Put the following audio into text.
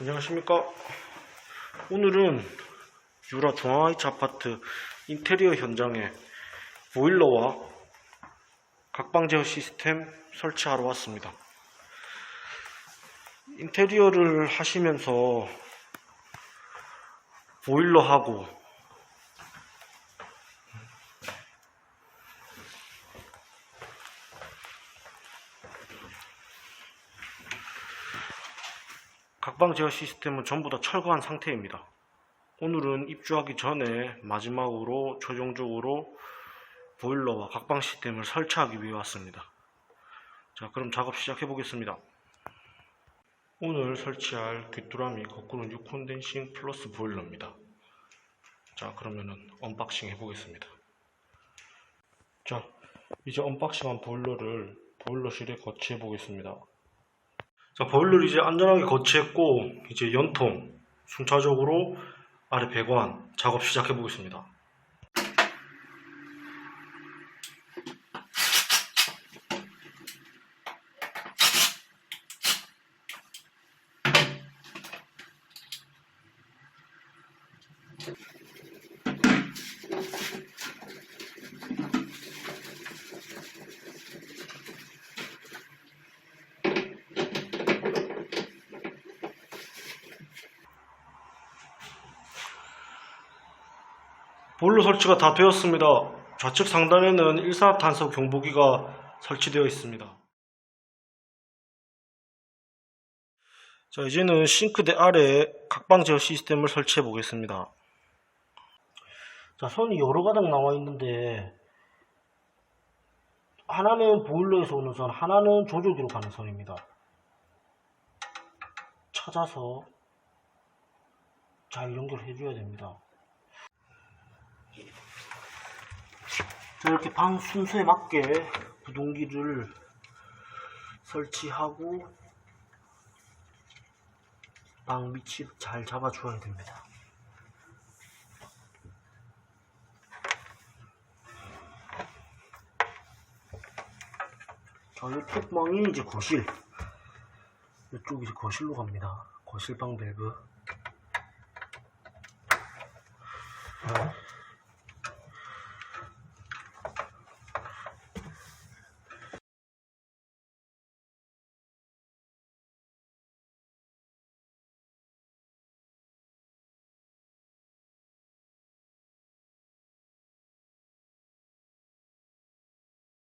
안녕하십니까? 오늘은 유라 중앙하이츠 아파트 인테리어 현장에 보일러와 각방 제어 시스템 설치하러 왔습니다. 인테리어를 하시면서 보일러하고 각방 제어 시스템은 전부 다 철거한 상태입니다. 오늘은 입주하기 전에 마지막으로 최종적으로 보일러와 각방 시스템을 설치하기 위해 왔습니다. 자, 그럼 작업 시작해 보겠습니다. 오늘 설치할 귀뚜라미 거꾸로 6 콘덴싱 플러스 보일러입니다. 자, 그러면은 언박싱 해 보겠습니다. 자, 이제 언박싱한 보일러를 보일러실에 거치해 보겠습니다. 자, 보일러를 이제 안전하게 거치했고, 이제 연통, 순차적으로 아래 배관 작업 시작해 보겠습니다. 보일러 설치가 다 되었습니다. 좌측 상단에는 일산화탄소 경보기가 설치되어 있습니다. 자, 이제는 싱크대 아래 각방 제어 시스템을 설치해 보겠습니다. 자, 선이 여러 가닥 나와 있는데 하나는 보일러에서 오는 선, 하나는 조절기로 가는 선입니다. 찾아서 잘 연결해 줘야 됩니다. 이렇게 방 순서에 맞게 구동기를 설치하고 방 밑을 잘 잡아줘야 됩니다. 자, 이쪽 방이 이제 거실. 이쪽 이제 거실로 갑니다. 거실방 밸브. 자,